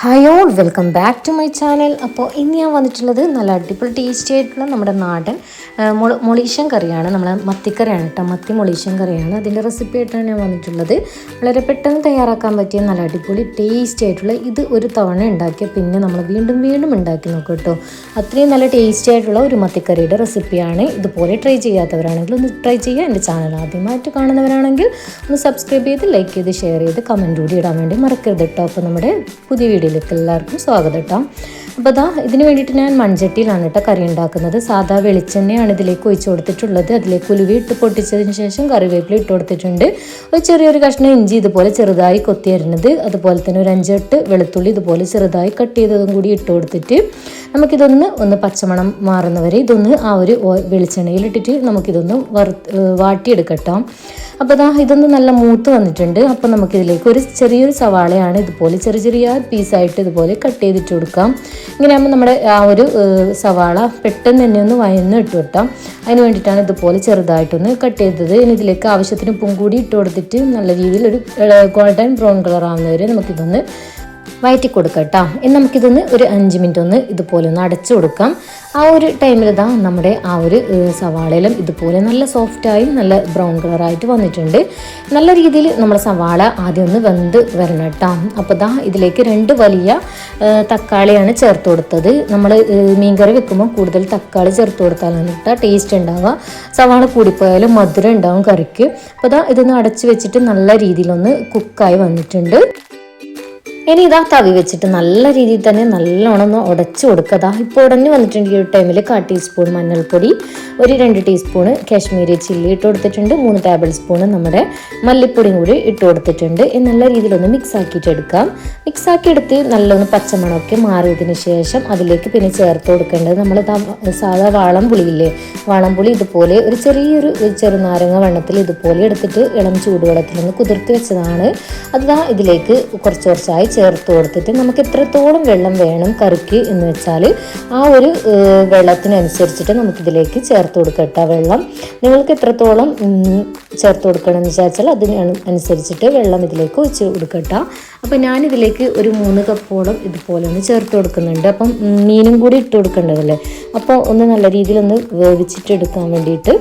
Hi all welcome back to my channel അപ്പോൾ ഇന്ന് ഞാൻ വന്നിട്ടുള്ളത് നല്ല അടിപൊളി ടേസ്റ്റി ആയിട്ടുള്ള നമ്മുടെ നാടൻ ആ, മൊള മൊളീഷ്യൻ കറിയാണ്. നമ്മളെ മത്തിക്കറിയാണ് കേട്ടോ മത്തി മൊളീഷ്യൻ കറിയാണ്. അതിന്റെ റെസിപ്പി ആയിട്ടാണ് ഞാൻ വന്നിട്ടുള്ളത്. വളരെ പെട്ടെന്ന് തയ്യാറാക്കാൻ പറ്റിയ നല്ല അടിപൊളി ടേസ്റ്റി ആയിട്ടുള്ള ഇത് ഒരു തവണ ഉണ്ടാക്കിയ പിന്നെ നമ്മൾ വീണ്ടും വീണ്ടും ഉണ്ടാക്കി നോക്കും കേട്ടോ. അത്രയും നല്ല ടേസ്റ്റി ആയിട്ടുള്ള ഒരു മത്തിക്കറിയുടെ റെസിപ്പിയാണ് ഇതുപോലെ ട്രൈ ചെയ്യാത്തവരാണെങ്കിൽ ഒന്ന് ട്രൈ ചെയ്യുക. എന്റെ ചാനൽ ആദ്യമായിട്ട് കാണുന്നവരാണെങ്കിൽ ഒന്ന് സബ്സ്ക്രൈബ് ചെയ്ത് ലൈക്ക് ചെയ്ത് ഷെയർ ചെയ്ത് കമന്റ് കൂടി ഇടാൻ വേണ്ടി മറക്കരുത് കേട്ടോ. അപ്പോൾ നമ്മുടെ പുതിയ വീഡിയോയിലേക്ക് എല്ലാവർക്കും സ്വാഗതം കേട്ടോ. അപ്പോൾ അതാ ഇതിന് വേണ്ടിയിട്ട് ഞാൻ മൺചട്ടിയിലാണ് കേട്ടോ കറി ഉണ്ടാക്കുന്നത്. സാധാ വെളിച്ചെണ്ണയാണ് ഇതിലേക്ക് ഒഴിച്ചു കൊടുത്തിട്ടുള്ളത്. അതിലേക്ക് ഉലുവി ഇട്ട് പൊട്ടിച്ചതിന് ശേഷം കറിവേപ്പില ഇട്ട് കൊടുത്തിട്ടുണ്ട്. ഒരു ചെറിയൊരു കഷ്ണം ഇഞ്ചി ഇതുപോലെ ചെറുതായി കൊത്തി അരിഞ്ഞത് അതുപോലെ തന്നെ ഒരു അഞ്ചെട്ട് വെളുത്തുള്ളി ഇതുപോലെ ചെറുതായി കട്ട് ചെയ്തതും കൂടി ഇട്ട് കൊടുത്തിട്ട് നമുക്കിതൊന്ന് ഒന്ന് പച്ചമണം മാറുന്നവരെ ഇതൊന്ന് ആ ഒരു വെളിച്ചെണ്ണയിൽ ഇട്ടിട്ട് നമുക്കിതൊന്ന് വറുത്ത് വാട്ടിയെടുക്കട്ടോ. അപ്പോൾ ദാ ഇതൊന്ന് നല്ല മൂത്ത് വന്നിട്ടുണ്ട്. അപ്പോൾ നമുക്കിതിലേക്ക് ഒരു ചെറിയൊരു സവാളയാണ് ഇതുപോലെ ചെറിയ ചെറിയ പീസായിട്ട് ഇതുപോലെ കട്ട് ചെയ്തിട്ട് കൊടുക്കാം. ഇങ്ങനെയാകുമ്പോൾ നമ്മുടെ ആ ഒരു സവാള പെട്ടെന്ന് തന്നെ ഒന്ന് വയന്ന് ഇട്ട് വെട്ടാം അതിന് വേണ്ടിയിട്ടാണ് ഇതുപോലെ ചെറുതായിട്ടൊന്ന് കട്ട് ചെയ്തത്. ഇനി ഇതിലേക്ക് ആവശ്യത്തിന് ഉപ്പും കൂടി ഇട്ട് കൊടുത്തിട്ട് നല്ല രീതിയിൽ ഒരു ഗോൾഡൻ ബ്രൗൺ കളർ ആവുന്നവരെ നമുക്കിതൊന്ന് വയറ്റി കൊടുക്കുക കേട്ടോ ഇനി നമുക്കിതൊന്ന് ഒരു അഞ്ച് മിനിറ്റ് ഒന്ന് ഇതുപോലെ ഒന്ന് അടച്ചു കൊടുക്കാം. ആ ഒരു ടൈമിൽ ഇതാ നമ്മുടെ ആ ഒരു സവാളയിലും ഇതുപോലെ നല്ല സോഫ്റ്റായി നല്ല ബ്രൗൺ കളറായിട്ട് വന്നിട്ടുണ്ട്. നല്ല രീതിയിൽ നമ്മുടെ സവാള ആദ്യം ഒന്ന് വെന്ത് വരണം കേട്ടോ അപ്പോൾ ഇതാ ഇതിലേക്ക് രണ്ട് വലിയ തക്കാളിയാണ് ചേർത്ത് കൊടുത്തത്. നമ്മൾ മീൻകറി വെക്കുമ്പോൾ കൂടുതൽ തക്കാളി ചേർത്ത് കൊടുത്താലാണ് കേട്ടോ ടേസ്റ്റ് ഉണ്ടാവുക. സവാള കൂടിപ്പോയാലും മധുരം ഉണ്ടാവും കറിക്ക്. അപ്പോൾ ഇതാ ഇതൊന്ന് അടച്ച് വെച്ചിട്ട് നല്ല രീതിയിലൊന്ന് കുക്കായി വന്നിട്ടുണ്ട്. ഇനി ഇതാ തവി വെച്ചിട്ട് നല്ല രീതിയിൽ തന്നെ നല്ലോണം ഒന്ന് ഉടച്ചു കൊടുക്കുക ഇപ്പോൾ ഉടഞ്ഞു വന്നിട്ടുണ്ട് ഈ ഒരു ടൈമിൽ കാ ടീസ്പൂൺ മഞ്ഞൾപ്പൊടി ഒരു രണ്ട് ടീസ്പൂണ് കാശ്മീരി ചില്ലി ഇട്ട് കൊടുത്തിട്ടുണ്ട് മൂന്ന് ടേബിൾ സ്പൂണ് നമ്മുടെ മല്ലിപ്പൊടിയും കൂടി ഇട്ട് കൊടുത്തിട്ടുണ്ട്. നല്ല രീതിയിലൊന്ന് മിക്സ് ആക്കിയിട്ട് എടുക്കാം. മിക്സ് ആക്കി എടുത്ത് നല്ലൊന്ന് പച്ചമണമൊക്കെ മാറിയതിന് ശേഷം അതിലേക്ക് പിന്നെ ചേർത്ത് കൊടുക്കേണ്ടത് നമ്മൾ സാധാ വാളം പുളിയില്ലേ? വാളം പുളി ഇതുപോലെ ഒരു ചെറിയൊരു ചെറുനാരങ്ങ വെള്ളത്തിൽ ഇതുപോലെ എടുത്തിട്ട് ഇളം ചൂടുവെള്ളത്തിൽ ഒന്ന് കുതിർത്ത് വെച്ചതാണ്. അത് ഇതിലേക്ക് കുറച്ച് കുറച്ചായി ചേർത്ത് കൊടുത്തിട്ട് നമുക്ക് എത്രത്തോളം വെള്ളം വേണം കറിക്ക് എന്ന് വെച്ചാൽ ആ ഒരു വെള്ളത്തിനനുസരിച്ചിട്ട് നമുക്കിതിലേക്ക് ചേർത്ത് കൊടുക്കട്ട വെള്ളം. നിങ്ങൾക്ക് എത്രത്തോളം ചേർത്ത് കൊടുക്കണം എന്ന് വിചാരിച്ചാൽ അതിന് അനു- അനുസരിച്ചിട്ട് വെള്ളം ഇതിലേക്ക് ഒഴിച്ച് കൊടുക്കട്ട അപ്പം ഞാനിതിലേക്ക് ഒരു മൂന്ന് കപ്പോളം ഇതുപോലെ ഒന്ന് ചേർത്ത് കൊടുക്കുന്നുണ്ട്. അപ്പം മീനും കൂടി ഇട്ട് കൊടുക്കേണ്ടതല്ലേ? അപ്പോൾ ഒന്ന് നല്ല രീതിയിൽ ഒന്ന് വേവിച്ചിട്ടെടുക്കാൻ വേണ്ടിയിട്ട്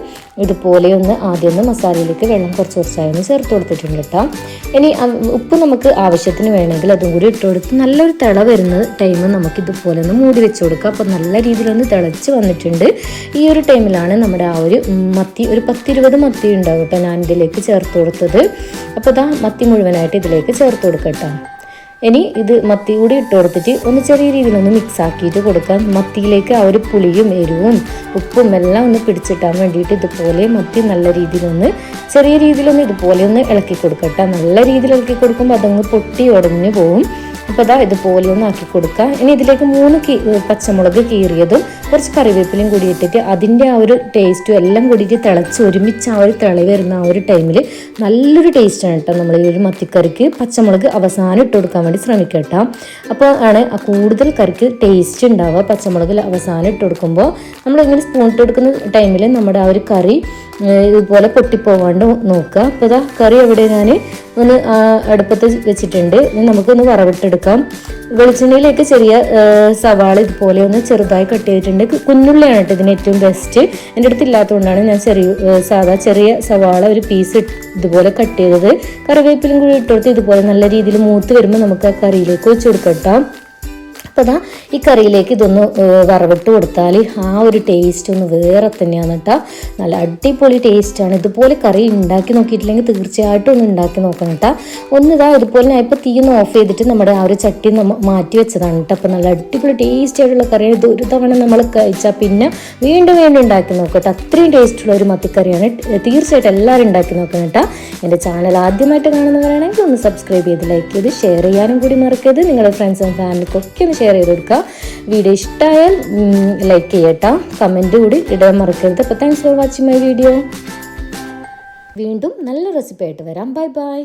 ഇതുപോലെ ഒന്ന് ആദ്യം ഒന്ന് മസാലയിലേക്ക് വെള്ളം കുറച്ച് കുറച്ചായി ഒന്ന് ചേർത്ത് കൊടുത്തിട്ടുണ്ട് കേട്ടോ ഇനി ഉപ്പ് നമുക്ക് ആവശ്യത്തിന് വേണമെങ്കിൽ അതും കൂടി ഇട്ട് കൊടുത്ത് നല്ലൊരു തിള വരുന്ന ടൈം നമുക്ക് ഇതുപോലെ ഒന്ന് മൂടി വെച്ച് കൊടുക്കുക അപ്പോൾ നല്ല രീതിയിലൊന്ന് തിളച്ച് വന്നിട്ടുണ്ട്. ഈ ഒരു ടൈമിലാണ് നമ്മുടെ ആ ഒരു മത്തി ഒരു പത്തിരുപത് മത്തി ഉണ്ടാവും കേട്ടോ ഞാൻ ഇതിലേക്ക് ചേർത്ത് കൊടുത്തത്. അപ്പോൾ ഇതാ മത്തി മുഴുവനായിട്ട് ഇതിലേക്ക് ചേർത്ത് കൊടുക്കട്ടോ ഇനി ഇത് മത്തി കൂടി ഇട്ട് കൊടുത്തിട്ട് ഒന്ന് ചെറിയ രീതിയിൽ ഒന്ന് മിക്സ് ആക്കിയിട്ട് കൊടുക്കാം. മത്തിയിലേക്ക് ആ ഒരു പുളിയും എരിവും ഉപ്പും എല്ലാം ഒന്ന് പിടിച്ചിട്ടാൻ വേണ്ടിയിട്ട് ഇതുപോലെ മത്തി നല്ല രീതിയിലൊന്ന് ചെറിയ രീതിയിലൊന്ന് ഇതുപോലെ ഒന്ന് ഇളക്കി കൊടുക്കട്ടെ നല്ല രീതിയിൽ ഇളക്കി കൊടുക്കുമ്പോൾ അതങ്ങ് പൊട്ടി ഉടഞ്ഞു പോവും. അപ്പോൾ അതാ ഇതുപോലെ ഒന്ന് ആക്കി കൊടുക്കുക ഇനി ഇതിലേക്ക് മൂന്ന് പച്ചമുളക് കീറിയതും കുറച്ച് കറിവേപ്പിലയും കൂടി ഇട്ടിട്ട് അതിന്റെ ആ ഒരു ടേസ്റ്റും എല്ലാം കൂടിയിട്ട് തിളച്ച് ഒരുമിച്ച് ആ ഒരു തിളി വരുന്ന ആ ഒരു ടൈമിൽ നല്ലൊരു ടേസ്റ്റാണ് കേട്ടോ നമ്മൾ ഈ ഒരു മത്തിക്കറിക്ക്. പച്ചമുളക് അവസാനം ഇട്ട് കൊടുക്കാൻ വേണ്ടി ശ്രമിക്കുക കേട്ടോ അപ്പോൾ ആണ് ആ കൂടുതൽ കറിക്ക് ടേസ്റ്റ് ഉണ്ടാവുക. പച്ചമുളകിൽ അവസാനം ഇട്ട് കൊടുക്കുമ്പോൾ നമ്മൾ ഇങ്ങനെ സ്പൂൺ ഇട്ട് കൊടുക്കുന്ന ടൈമിൽ നമ്മുടെ ആ ഒരു കറി ഇതുപോലെ പൊട്ടിപ്പോവാണ്ട് നോക്കുക. അപ്പോൾ ഇതാ കറി എവിടെ ഞാൻ ഒന്ന് അടുപ്പത്ത് വെച്ചിട്ടുണ്ട്. നമുക്കൊന്ന് വറവിട്ടെടുക്കാം. വെളിച്ചെണ്ണയിലേക്ക് ചെറിയ സവാള ഇതുപോലെ ഒന്ന് ചെറുതായി കട്ട് ചെയ്തിട്ടുണ്ട്. കു- കുഞ്ഞുള്ളിയാണ് കേട്ടോ ഇതിന് ഏറ്റവും ബെസ്റ്റ് എന്റെ അടുത്ത് ഇല്ലാത്തതുകൊണ്ടാണ് ഞാൻ ചെറിയ സാധാ ചെറിയ സവാള ഒരു പീസ് ഇതുപോലെ കട്ട് ചെയ്തത്. കറിവേപ്പിലും കൂടി ഇട്ട് കൊടുത്ത് ഇതുപോലെ നല്ല രീതിയിൽ മൂത്ത് വരുമ്പോൾ നമുക്ക് ആ കറിയിലേക്ക് വെച്ച് കൊടുക്കട്ടോ അപ്പോൾ ഇതാ ഈ കറിയിലേക്ക് ഇതൊന്ന് വറവിട്ട് കൊടുത്താൽ ആ ഒരു ടേസ്റ്റ് ഒന്ന് വേറെ തന്നെയാണ് കേട്ടോ നല്ല അടിപൊളി ടേസ്റ്റാണ് ഇതുപോലെ കറി ഉണ്ടാക്കി നോക്കിയിട്ടില്ലെങ്കിൽ തീർച്ചയായിട്ടും ഒന്ന് ഉണ്ടാക്കി നോക്കണം കേട്ടോ ഒന്ന് ഇതാ ഇതുപോലെ ഞാൻ ഇപ്പോൾ തീ ഒന്ന് ഓഫ് ചെയ്തിട്ട് നമ്മുടെ ആ ഒരു ചട്ടി മാറ്റി വെച്ചതാണ് കേട്ടോ അപ്പോൾ നല്ല അടിപൊളി ടേസ്റ്റ് ആയിട്ടുള്ള കറി ഇത് ഒരു തവണ നമ്മൾ കഴിച്ചാൽ പിന്നെ വീണ്ടും വീണ്ടും ഉണ്ടാക്കി നോക്കട്ടെ. അത്രയും ടേസ്റ്റുള്ള ഒരു മത്തിക്കറിയാണ്. തീർച്ചയായിട്ടും എല്ലാവരും ഉണ്ടാക്കി നോക്കണം കേട്ടോ എന്റെ ചാനൽ ആദ്യമായിട്ട് കാണുന്നവരാണെങ്കിൽ ഒന്ന് സബ്സ്ക്രൈബ് ചെയ്ത് ലൈക്ക് ചെയ്ത് ഷെയർ ചെയ്യാനും കൂടി മറക്കരുത്. നിങ്ങളുടെ ഫ്രണ്ട്സും ഫാമിലിക്കൊക്കെ ഒന്ന് ഷെയർ ചെയ്ത് കൊടുക്കുക വീഡിയോ ഇഷ്ടമായാൽ ലൈക്ക് ചെയ്യട്ടോ. കമന്റ് കൂടി ഇടാൻ മറക്കരുത്. അപ്പോൾ thanks for watching my video വീണ്ടും നല്ല റെസിപ്പി ആയിട്ട് വരാം. Bye bye